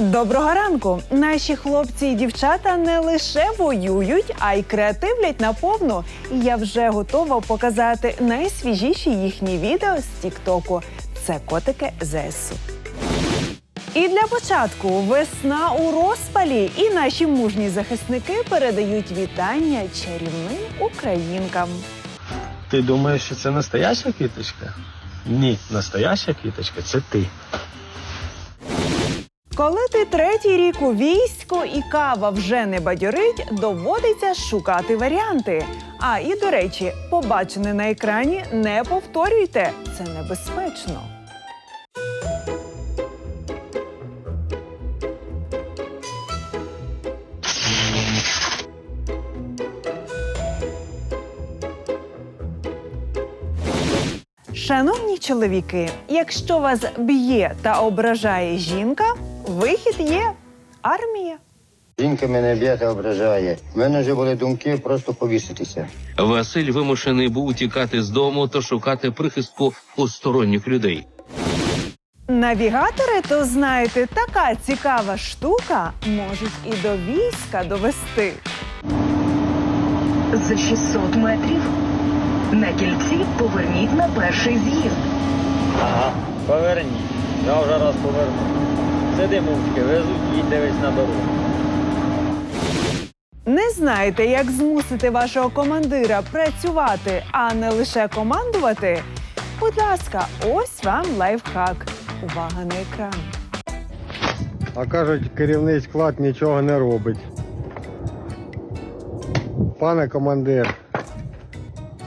Доброго ранку! Наші хлопці і дівчата не лише воюють, а й креативлять наповну. І я вже готова показати найсвіжіші їхні відео з Тіктоку. Це котики ЗСУ. І для початку весна у розпалі, і наші мужні захисники передають вітання чарівним українкам. Ти думаєш, що це настояща квіточка? Ні, настояща квіточка це ти. Коли ти третій рік у війську і кава вже не бадьорить, доводиться шукати варіанти. А і до речі, побачене на екрані не повторюйте, це небезпечно. Шановні чоловіки, якщо вас б'є та ображає жінка, вихід є армія. Жінка мене б'є та ображає. У мене вже були думки просто повіситися. Василь вимушений був утікати з дому та шукати прихистку у сторонніх людей. Навігатори, то знаєте, така цікава штука можуть і до війська довести. За 600 метрів на кільці поверніть на перший з'їзд. Ага, поверніть. Я вже раз повернув. Сиди мовчки, везуть, їдь дивись на дорогу. Не знаєте, як змусити вашого командира працювати, а не лише командувати? Будь ласка, ось вам лайфхак. Увага на екран. А кажуть, керівний склад нічого не робить. Пане командир,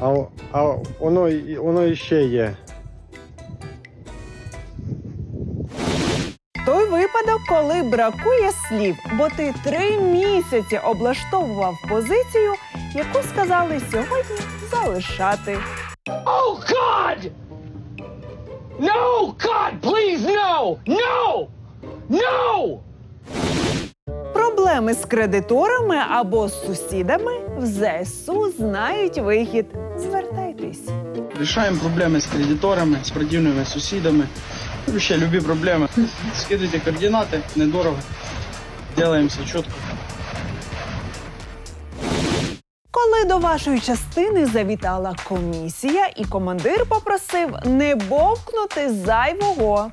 а, а воно, і- воно іще є. Випадок, коли бракує слів, бо ти три місяці облаштовував позицію, яку сказали сьогодні залишати. Oh God! No, God, please, no, no, no! Проблеми з кредиторами або з сусідами в ЗСУ знають вихід. Звертайтесь. Решаем проблемы с кредиторами, с противными сусідами. Вообще, любі проблеми. Скидуйте координати, недорого. Делаем все чітко. Коли до вашої частини завітала комісія, і командир попросив не бовкнути зайвого.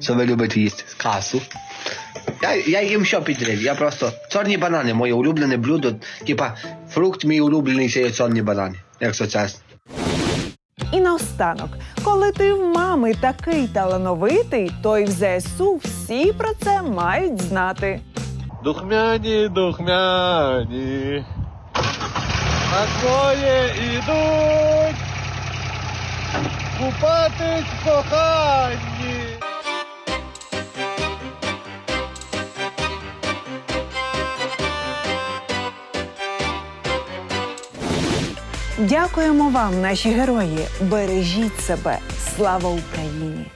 Що ви любите їсти? Касу. Я, я їм що підряд. Я просто чорні банани, моє улюблене блюдо. Типа фрукт мій улюблений це є чорні банани, якщо чесно. І наостанок, коли ти в мами такий талановитий, то й в ЗСУ всі про це мають знати. Духмяні, духмяні. На своє ідуть. Купатись коханні. Дякуємо вам, наші герої. Бережіть себе. Слава Україні!